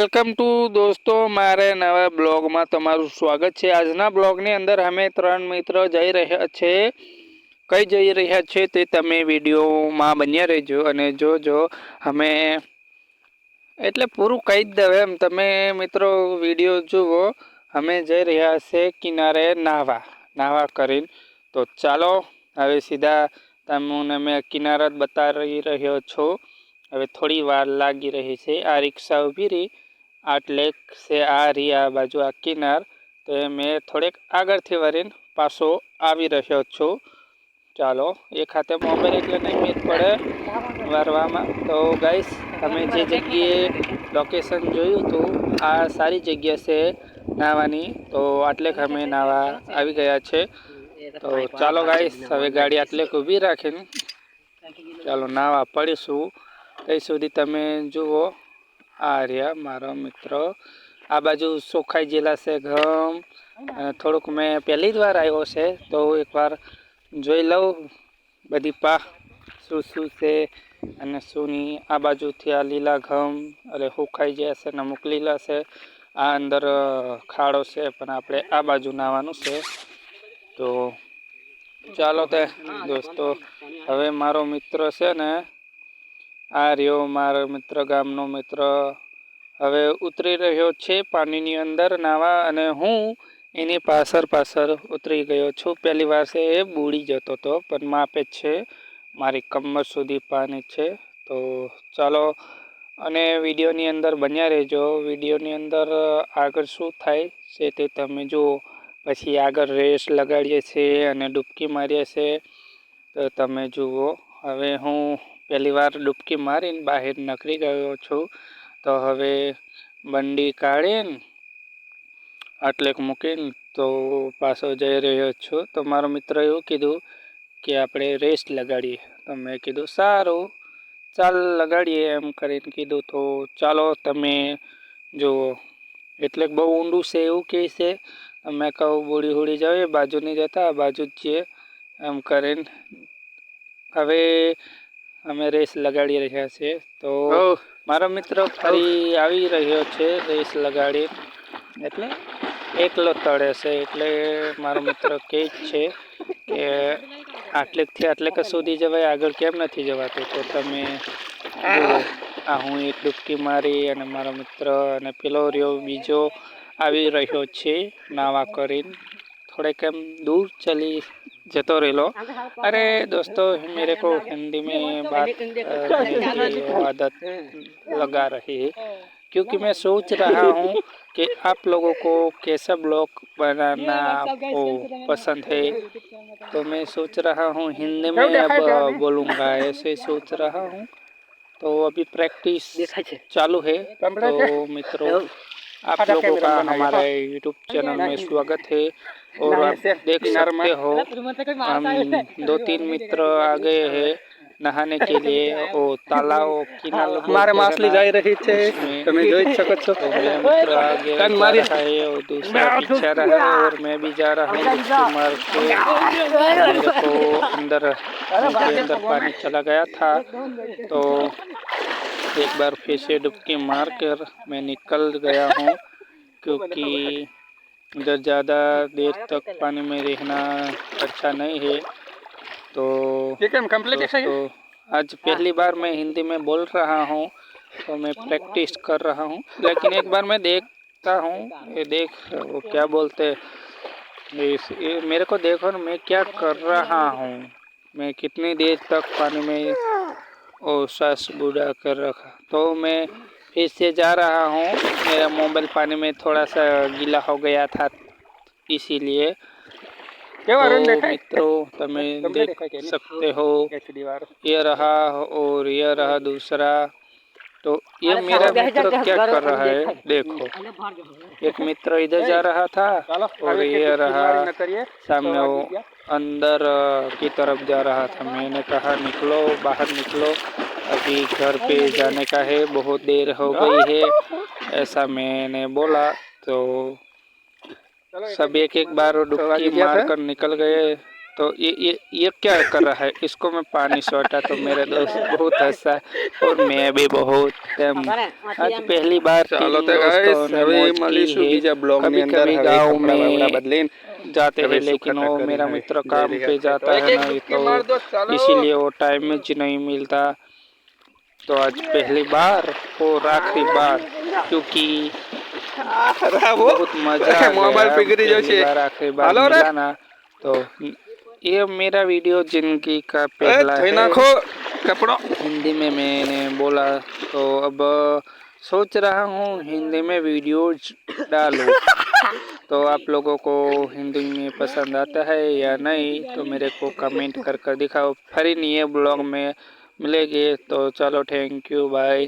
Welcome to દોસ્તો, મારે નવા બ્લોગમાં તમારું સ્વાગત છે. આજના બ્લોગની અંદર અમે ત્રણ મિત્રો જઈ રહ્યા છે. કઈ જઈ રહ્યા છે તે તમે વિડીયોમાં બન્યા રહેજો અને જોજો. અમે એટલે પૂરું કહી જ દઉં એમ. તમે મિત્રો વીડિયો જુઓ. અમે જઈ રહ્યા છે કિનારે નાહવા નાહવા કરીને. તો ચાલો, હવે સીધા તમને મેં કિનારા બતાવી રહ્યો છું. હવે થોડી વાર લાગી રહી છે. આ રિક્ષા ઊભી રહી. આટલે છે, આ રી આ બાજુ, આ કિનાર. તો એ મેં થોડેક આગળથી વળીને પાછો આવી રહ્યો છું. ચાલો, એ ખાતે મોબાઈલ એટલે નહીં મીત પડે વારવામાં. તો ગાઈસ અમે જે જગ્યાએ લોકેશન જોયું હતું આ સારી જગ્યા છે નાહવાની. તો આટલે અમે નાહવા આવી ગયા છે. તો ચાલો ગાઈસ, હવે ગાડી આટલે ઊભી રાખીને ચાલો નાવા પડીશું. ત્યાં સુધી તમે જુઓ. આ રહ્યા મારો મિત્ર. આ બાજુ સોખાઈ જિલ્લા છે અને થોડુંક મેં પહેલી જ વાર આવ્યો છે, તો એકવાર જોઈ લઉં. બધી પા શું શું છે અને શું નહીં આ બાજુથી આ લીલા ઘમ એટલે સુકાઈ ગયા છે ને અમુક લીલા છે. આ અંદર ખાડો છે, પણ આપણે આ બાજુ નાવાનું છે. તો ચાલો તે, દોસ્તો, હવે મારો મિત્ર છે ને આ રહ્યો મારો મિત્ર, ગામનો મિત્ર. હવે ઉતરી રહ્યો છે પાણીની અંદર નાવા અને હું એની પાછળ પાછળ ઉતરી ગયો છું. પહેલી વાર છે એ બુડી જતો હતો પણ માપે છે. મારી કમર સુધી પાણી છે. તો ચાલો અને વિડીયોની અંદર બન્યા રહેજો. વિડીયોની અંદર આગળ શું થાય છે તે તમે જુઓ. પછી આગળ રેસ લગાડીએ છીએ અને ડૂબકી મારીએ છીએ. તો તમે જુઓ. હવે હું પહેલી વાર ડૂબકી મારીને બહાર નકળી ગયો છું. તો હવે બંડી કાઢીને આટલેક મૂકીને તો પાછો જઈ રહ્યો છું. તો મારો મિત્ર એવું કીધું કે આપણે રેસ લગાડીએ. તો મેં કીધું, સારું, ચાલ લગાડીએ. એમ કરીને કીધું, તો ચાલો તમે જુઓ. એટલે બહુ ઊંડું છે એવું કહે છે. મેં કહું, બુડી હુડી જાવ એ બાજુ નહીં જતા બાજુ જ છીએ એમ કરીને હવે અમે રેસ લગાડી રહ્યા છે તો મારો મિત્ર ફરી આવી રહ્યો છે રેસ લગાડી. એટલે એકલો તળે છે. એટલે મારો મિત્ર કે જ છે કે આટલેકથી આટલેક સુધી જવાય આગળ કેમ નથી જવાતું? તો તમે આ હું એક ડૂબકી મારી અને મારો મિત્ર અને પેલો રહ્યો બીજો આવી રહ્યો છે નાવા કરીને. થોડેક એમ દૂર ચલી जतो रेलो अरे दोस्तों मेरे को हिंदी में बात करने की आदत लगा रही है। क्योंकि मैं सोच रहा हूँ कि आप लोगों को कैसा ब्लॉग बनाना आपको पसंद है? तो मैं सोच रहा हूँ हिंदी में अब बोलूँगा ऐसे सोच रहा हूँ। तो अभी प्रैक्टिस चालू है। तो मित्रों आप लोगों का हमारे यूट्यूब चैनल में स्वागत है और आप देख सकते हो हम दो तीन मित्र आ गए हैं नहाने के लिए वो तालाब किनारे અમારે માછલી जाई रही છે તમે જોઈ જ શકો છો तो मेरा मित्र आगे टन जा मारी। रहा है और दूसरा पीछे रहा है और मैं भी जा रहा हूँ डुबकी मार के मेरे को अंदर मुंह के अंदर पानी चला गया था तो एक बार फिर से डुबकी मार कर मैं निकल गया हूँ क्योंकि इधर ज़्यादा देर तक पानी में रहना अच्छा नहीं है। तो दोस्तों आज पहली बार मैं हिंदी में बोल रहा हूँ तो मैं प्रैक्टिस कर रहा हूँ। लेकिन एक बार मैं देखता हूँ ये देख वो क्या बोलते हैं, इस- मेरे को देखो मैं क्या कर रहा हूँ। मैं कितनी देर तक पानी में और सास बुरा कर रखा। तो मैं फिर से जा रहा हूँ। मेरा मोबाइल पानी में थोड़ा सा गीला हो गया था इसीलिए। तो मित्रों तुम्हें देख सकते हो। यह रहा और यह रहा दूसरा। तो ये मेरा मित्र क्या कर रहा है? देखो एक मित्र इधर जा रहा था और ये रहा सामने वो अंदर की तरफ़ जा रहा था। मैंने कहा निकलो बाहर निकलो। अभी घर पे जाने का है बहुत देर हो गई है। ऐसा मैंने बोला तो सब एक एक बार डुबकी मार कर निकल गए। तो ये ये ये क्या कर रहा है? इसको मैं पानी सोटा तो मेरे दोस्त बहुत हंसा और मैं भी बहुत आज पहली बार चलो तो गाइस अभी मलेशिया बीजा ब्लॉग में अंदर गाँव में बदलेन जाते हैं लेकिन वो मेरा मित्र काम पे जाता है ना तो इसीलिए वो टाइम में जी नहीं मिलता। तो आज पहली बार और आखिरी बार क्योंकि बहुत मज़ा मोबाइल पे गिरी जो छे हेलो रे। तो ये मेरा वीडियो ज़िंदगी का पहला है। खो कपड़ों। हिंदी में मैंने बोला तो अब सोच रहा हूँ हिंदी में वीडियो डालू। तो आप लोगों को हिंदी में पसंद आता है या नहीं तो मेरे को कमेंट कर कर दिखाओ। फिर नहीं ब्लॉग में मिलेगी तो चलो थैंक यू बाय